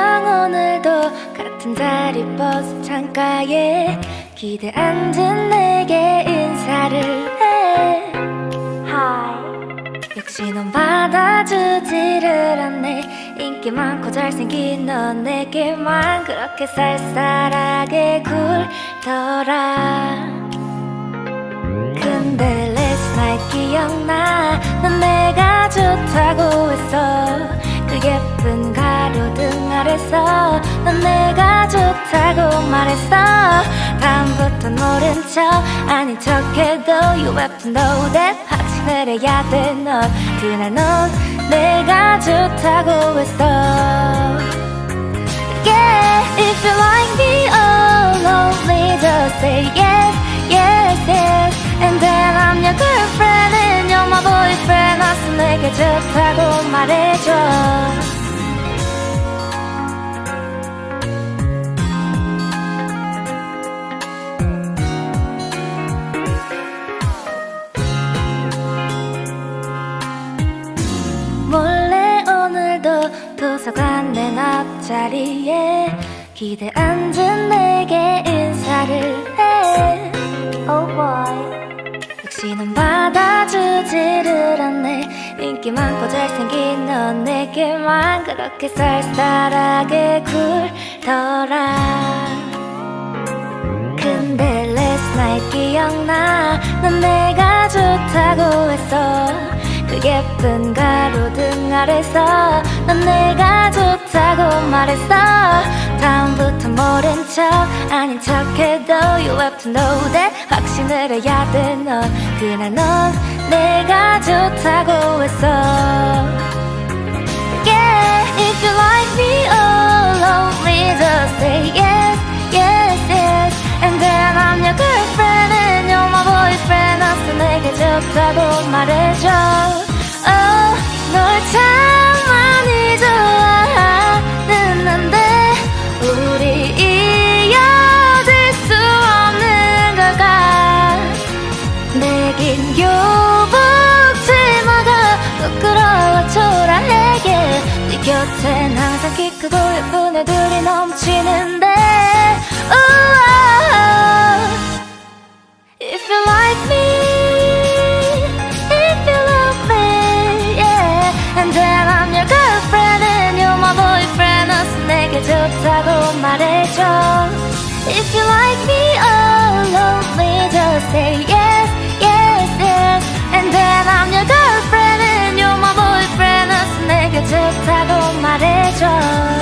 안녕 오늘도 같은 자리 버스 창가에 기대 앉은 내게 인사를 해. Hi. 역시 넌 받아주지를 않네. 인기 많고 잘생긴 넌 내게만 그렇게 쌀쌀하게 굴더라. 근데 last night 기억나? 넌 내가 좋다고 했어. 그 예쁜 가로등 아래서 넌 내가 좋다고 말했어 다음부터 모른 척 아닌 척해도 You have to know that 확신을 해야 돼넌 그날 넌 내가 좋다고 했어 Yeah, if you like me all lonely just say yes, yes, yes And then I'm your girlfriend and you're my boyfriend 와서 내게 좋다고 말해줘 자리에 기대 앉은 내게 인사를 해. Oh boy. 역시 넌 받아주지를 않네. 인기 많고 잘생긴 넌 내게만 그렇게 쌀쌀하게 굴더라. 근데 last night 기억나? 넌 내가 좋다고 했어. 그 예쁜 가로등 아래서 넌 내가 좋 다고 말했어 다음부터 모른 척 아닌 척해도 You have to know that 확신을 해야 돼넌 그날 넌 내가 좋다고 했어 Yeah, if you like me all lonely just say yes, yes, yes And then I'm your girlfriend and you're my boyfriend 와서 내게 좋다고 말해줘 긴 교복 치마가 부끄러워 초라하게 네 곁엔 항상 키 크고 예쁜 애들이 넘치는데. If you like me If you love me Yeah And then I'm your girlfriend And you're my boyfriend 어서 내게 좋다고 말해줘 If you like me all lonely Just say 말해줘.